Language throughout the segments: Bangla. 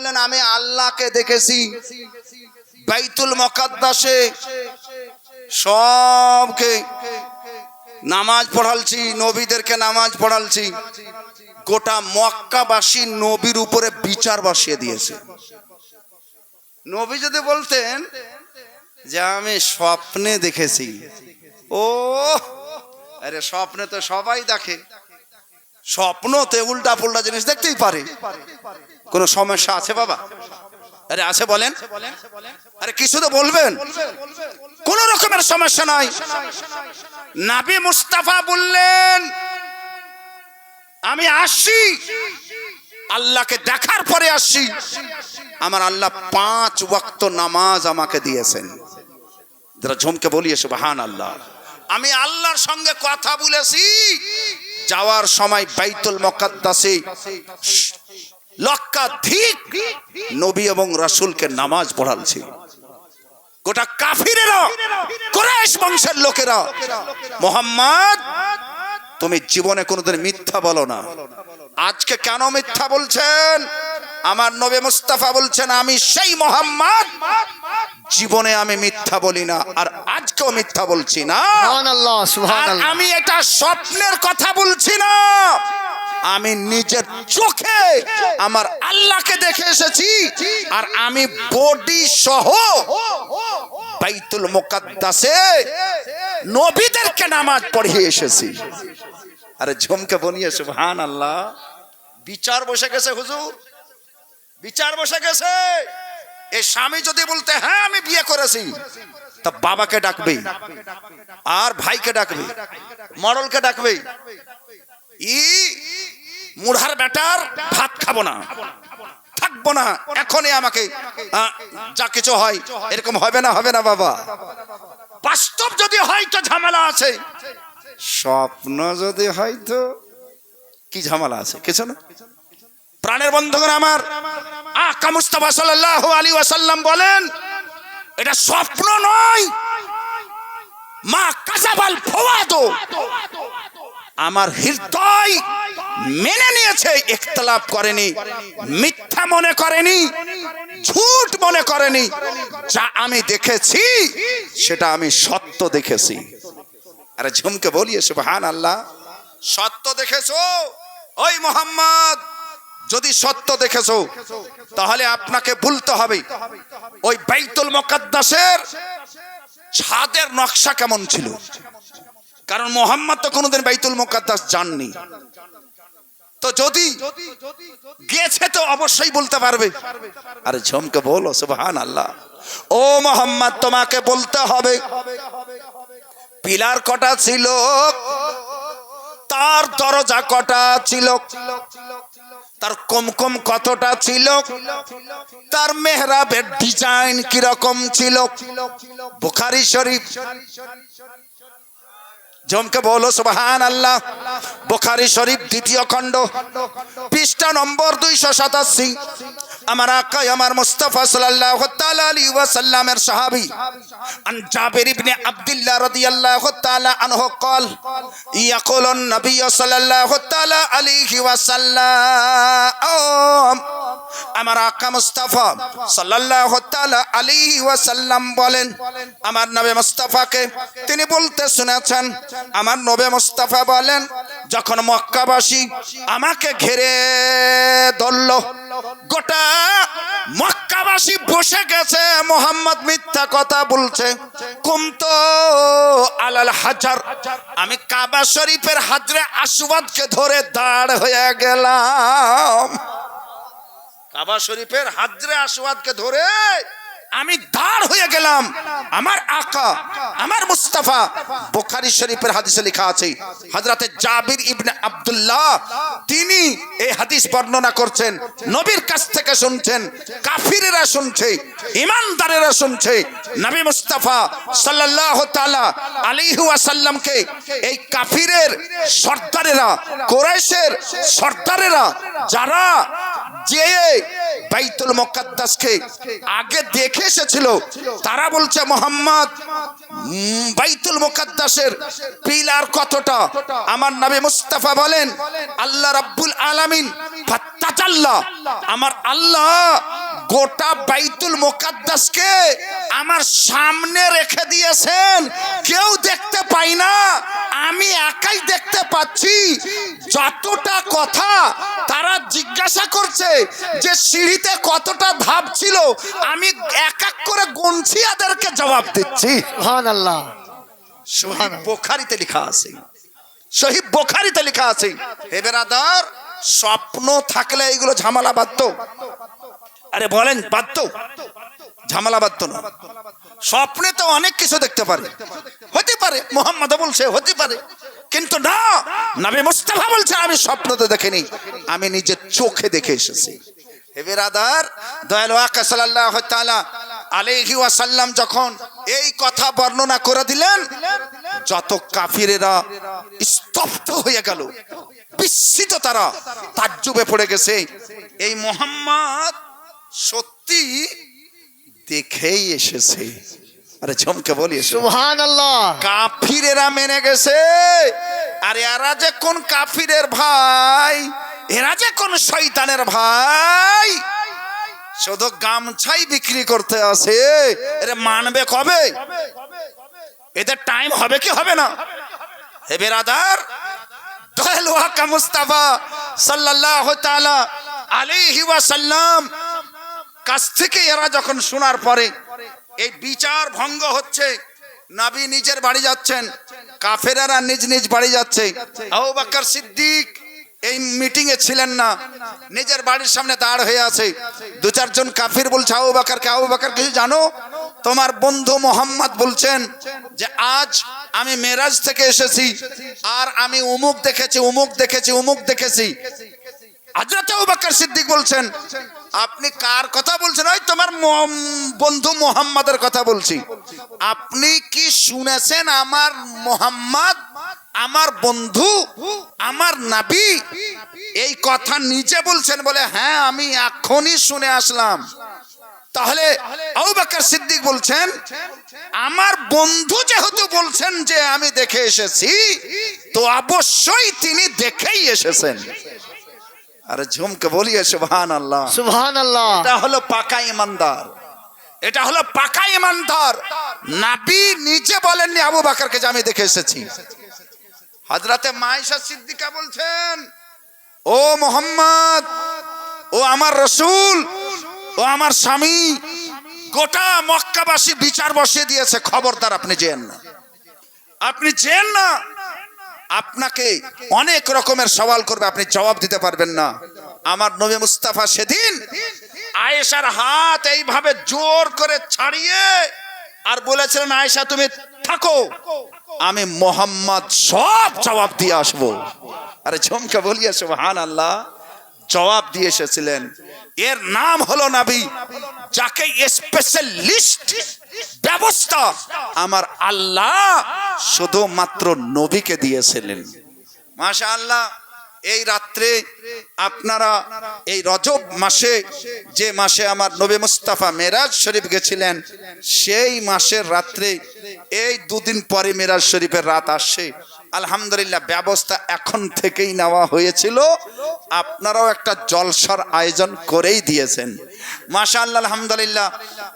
বললেন, আমি আল্লাহকে দেখেছি। বাইতুল মকাদ্দাসে সবকে নামাজ পড়ালছি, নবীদেরকে নামাজ পড়ালছি। গোটা মক্কাবাসী নবীর উপরে বিচার বসিয়ে দিয়েছে। নবী যদি বলতেন যে, আমি স্বপ্নে দেখেছি। ও আরে স্বপ্নে তো সবাই দেখে। স্বপ্নতে উল্টা পুল্টা জিনিস দেখতেই পারে। কোনো সমস্যা আছে বাবা? আরে আছে বলেন। আরে কিছু তো বলবেন। কোন রকমের সমস্যা নাই। নাবি মুস্তাফা বললেন, আমি আসি। আল্লাহকে দেখার পরে আসি। আমার আল্লাহ পাঁচ ওয়াক্ত নামাজ আমাকে দিয়েছেন। যারা ঝমকে বলিয়ে সুবহান আল্লাহ আমি আল্লাহর সঙ্গে কথা বলেছি। যাওয়ার সময় বাইতুল মকাদ্দাসে লক্ষাধিক নবী এবং রাসূলকে নামাজ পড়ালছি গোটা কাফিরেরা কুরাইশ বংশের লোকেরা মোহাম্মদ তুমি জীবনে কোনোদিন মিথ্যা বলো না। আজকে কেন মিথ্যা বলছেন? আমার নবী মুস্তাফা বলছেন আমি সেই মোহাম্মদ জীবনে আমি মিথ্যা বলি না আর আজকেও মিথ্যা বলছি না। আমি এটা স্বপ্নের কথা বলছি না। আমি নিজের চোখে আমার আল্লাহকে দেখে এসেছি, আর আমি বডি সহ বাইতুল মোকাদ্দাসে নবীদেরকে নামাজ পড়িয়ে এসেছি। আরে ঝমকে বনিয়ে সুবহান আল্লাহ বিচার বসে গেছে হুজুর। বিচার বসে গেছে। এ স্বামী যদি বলতে হ্যাঁ আমি বিয়ে করেছি। তা বাবাকে ডাকবে আর ভাইকে ডাকবে মরলকে ডাকবে ই মুড়ার বেটার ভাত খাব না। থাকব না। এখনই আমাকে যা কিছু হয়, এরকম হবে না হবে না, বাবা। বাস্তব যদি হয় তো ঝামেলা আছে। স্বপ্ন যদি হয় তো কি ঝামেলা আছে? কিছু না। প্রাণের বন্ধুগণ আমার, আকা মুস্তাফা সাল্লাল্লাহু আলাইহি ওয়াসাল্লাম বলেন, এটা স্বপ্ন নয়। মা কাসাবাল ফওয়াদো আমার হৃদয় মেনে নিয়েছে, ইখতলাফ করেনি, মিথ্যা মনে করেনি, ঝুট মনে করেনি। যা আমি দেখেছি, সেটা আমি সত্য দেখেছি। আরে ঝুমকে বলিয়ে সুবহান আল্লাহ সত্য দেখেছ? ওই মোহাম্মদ, যদি সত্য দেখেছ, তাহলে আপনাকে বলতে হবে। ওই বাইতুল মোকাদ্দাসের ছাদের নকশা কেমন ছিল? কারণ মোহাম্মদ তো কোনোদিন বাইতুল মোকাদ্দাস যাননি। তো যদি গেছে তো অবশ্যই বলতে পারবে। আরে ঝমকে বলো সুবহান আল্লাহ ও মোহাম্মদ, তোমাকে বলতে হবে। পিলার কটা ছিল? তার দরজা কটা ছিল? তার কম কম কতটা ছিল? তার মেহরাবের ডিজাইন কীরকম ছিল? বুখারি শরীফ জমকে বলো সুবহান আল্লাহ বোখারি শরীফ দ্বিতীয় খণ্ড পৃষ্ঠা নম্বর দুইশো সাতাশি। আমার আকাই আমার মুস্তাফা সাল্লাল্লাহু তাআলা আলাইহি ওয়াসাল্লামের সাহাবী আন জাবির ইবনে আব্দুল্লাহ রাদিয়াল্লাহু তাআলা আনহু قال يقول النبي صلى الله تعالى عليه وسلم আমার আকা মুস্তাফা সাল্লাল্লাহু তাআলা আলাইহি ওয়াসাল্লাম বলেন আমার নবী মুস্তাফাকে তিনি বলতে শুনেছেন আমার নবী মুস্তাফা বলেন যখন মক্কাবাসী আমাকে ঘিরে ধরল গোটা মক্কাবাসী বসে গেছে, মোহাম্মদ মিথ্যা কথা বলছে। কুমতো আলাল হাজার। আমি কাবা শরীফের হাজরে আসবাদকে ধরে দাঁড় হয়ে গেলাম। কাবা শরীফের হাজরে আসবাদকে ধরে আমি দাঁড় হয়ে গেলাম। আমার আকা, আমার মুস্তাফা। বুখারী শরীফের হাদিসে লেখা আছে, হযরতে জাবির ইবনে আবদুল্লাহ, তিনি এই হাদিস বর্ণনা করছেন, নবীর কাছ থেকে শুনছেন, কাফিরেরা শুনছে, ইমানদারেরা শুনছে, নবী মুস্তাফা সাল্লাল্লাহু তাআলা আলাইহি ওয়াসাল্লামকে এই কাফিরের সর্দারেরা, কোরাইশের সর্দারেরা, যারা যে বাইতুল মোকাদ্দাসকে আগে দেখে এসেছিল। তারা বলছে, মোহাম্মদ বাইতুল মোকাদ্দাসের পিলার কতটা? আমার নবী মুস্তাফা বলেন, আল্লাহ রাব্বুল আলামিন, ফাত্তাজাল্লা, আমার আল্লাহ গোটা বাইতুল মোকাদ্দাসকে আমার সামনে রেখে দিয়েছেন। কেউ দেখতে পাই না আমি একাই দেখতে পাচ্ছি যতটা কথা তারা জিজ্ঞাসা করছে যে সিঁড়িতে কতটা ধাপ ছিল। আমি এক এক করে গুনছি এদেরকে জবাব দিচ্ছি। আল্লাহ বোখারিতে লেখা আছে। শহীদ বোখারিতে লেখা আছে হে বেরাদার স্বপ্ন থাকলে এইগুলো ঝামেলা বাধ্য আরে বলেন, বাধ্য? ঝামেলা বাধ্য না। স্বপ্নে তো অনেক কিছু দেখতে পারে। হতে পারে, মোহাম্মদ বলছে হতে পারে। কিন্তু না, নবী মুস্তাফা বলছে, আমি স্বপ্ন তো দেখিনি। আমি নিজের চোখে দেখে এসেছি। হে বেরাদার, দয়ালু আকা সাল্লাল্লাহু তাআলা আলাইহি ওয়াসাল্লাম যখন এই কথা বর্ণনা করে দিলেন, যত কাফিরেরা স্তব্ধ হয়ে গেল, বিস্মিত তারা, তাজ্জুবে পড়ে গেছে। এই মোহাম্মদ সত্যি দেখেই এসেছে। আরে চমকে বলি। সুহান আল্লাহ কাফিরেরা মেনে গেছে। আর এরা যে কোন কাফিরের ভাই? এরা যে কোন শয়তানের ভাই? শুধু গামছাই বিক্রি করতে আসে। এরা মানবে কবে? এদের টাইম হবে কি হবে না? হে বেরাদার দয়াল ওয়াকা মুস্তাফা সাল্লাল্লাহু তাআলা আলাইহি ওয়াসাল্লাম কাছ থেকে এরা যখন শোনার পরে এই বিচার ভঙ্গ হচ্ছে, নাবি নিজের বাড়ি যাচ্ছেন, কাফেরারা নিজ নিজ বাড়ি যাচ্ছে। আবু সিদ্দিক এই মিটিং এ ছিলেন না, নিজের বাড়ির সামনে দাঁড় হয়ে আছে। দু চারজন কাফির বলছে, আবু বাকারকে, আবু বাকার, কিছু জানো? তোমার বন্ধু মোহাম্মদ বলছেন যে, আজ আমি মেরাজ থেকে এসেছি, আর আমি উমুক দেখেছি উমুক দেখেছি উমুক দেখেছি। হজরত আবু বকর সিদ্দিক বলছেন আপনি কার কথা বলছেন? ওই তোমার বন্ধু মোহাম্মদের কথা বলছি। আপনি কি শুনেছেন আমার মোহাম্মদ, আমার বন্ধু, আমার নাবি? এই কথা নিজে বলছেন বলে হ্যাঁ আমি এখনই শুনে আসলাম। তাহলে সিদ্দিক বলছেন, আমার বন্ধু যেহেতু বলছেন যে আমি দেখে এসেছি, তো অবশ্যই তিনি দেখেই এসেছেন। আরে ঝুমকে বলিয়ে সুবহান আল্লাহ সুহান আল্লাহ এটা হলো পাকা ইমানদার। এটা হলো পাকা ইমানদার। নাবি নিজে বলেননি আবু বাকারকে যে আমি দেখে এসেছি। হজরতে মাইশা সিদ্দিকা বলছেন ও মোহাম্মদ ও আমার রসুল ও আমার স্বামী গোটা মক্কাবাসী বিচার বসিয়ে দিয়েছে খবরদার আপনি যেন না। আপনি যেন না আপনাকে অনেক রকমের সওয়াল করবে, আপনি জবাব দিতে পারবেন না। আমার নবী মুস্তাফা সেদিন আয়েশার হাত এইভাবে জোর করে ছাড়িয়ে আর বলেছিলেন, আয়েশা, তুমি থাকো। আমি মোহাম্মদ সব জবাব দিয়ে আসব। আরে ঝুমকে বলিয়ে সুবহান আল্লাহ জবাব দিয়ে এসেছিলেন। এর নাম হলো নাবি, যাকে স্পেশালিস্ট ব্যবস্থা আমার আল্লাহ শুধুমাত্র নবীকে দিয়েছিলেন। মাশা আল্লাহ এই রাত্রে আপনারা এই রজব মাসে, যে মাসে আমার নবী মুস্তাফা মেরাজ শরীফ গেছিলেন, সেই মাসের রাত্রে, এই দুদিন পরে মেরাজ শরীফের রাত আসছে আলহামদুলিল্লাহ, ব্যবস্থা এখন থেকেই নেওয়া হয়েছিল। আপনারাও একটা জলসার আয়োজন করেই দিয়েছেন। মাশা আল্লাহ আলহামদুলিল্লাহ।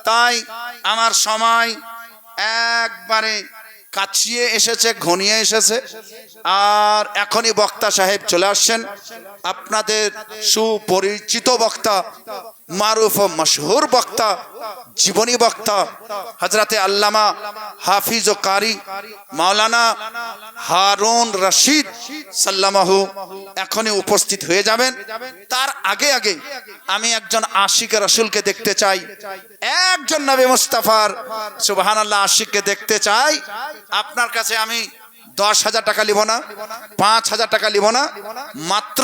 তাই আমার সময় একবারে কাছিয়ে এসেছে, ঘনিয়ে এসেছে। আর এখনই বক্তা সাহেব চলে আসছেন। আপনাদের সুপরিচিত বক্তা, মারুফ ও মশহুর বক্তা, জীবনী বক্তা হজরতে আল্লামা হাফিজ ও কারি, মাওলানা হারুন রশিদ সাল্লামাহু এখনই উপস্থিত হয়ে যাবেন। তার আগে আগে আমি একজন আশিক রসুলকে দেখতে চাই। একজন নবী মুস্তাফার সুবাহান আল্লাহ আশিককে দেখতে চাই। আপনার কাছে আমি দশ হাজার টাকা নিব না পাঁচ হাজার টাকা নিব না মাত্র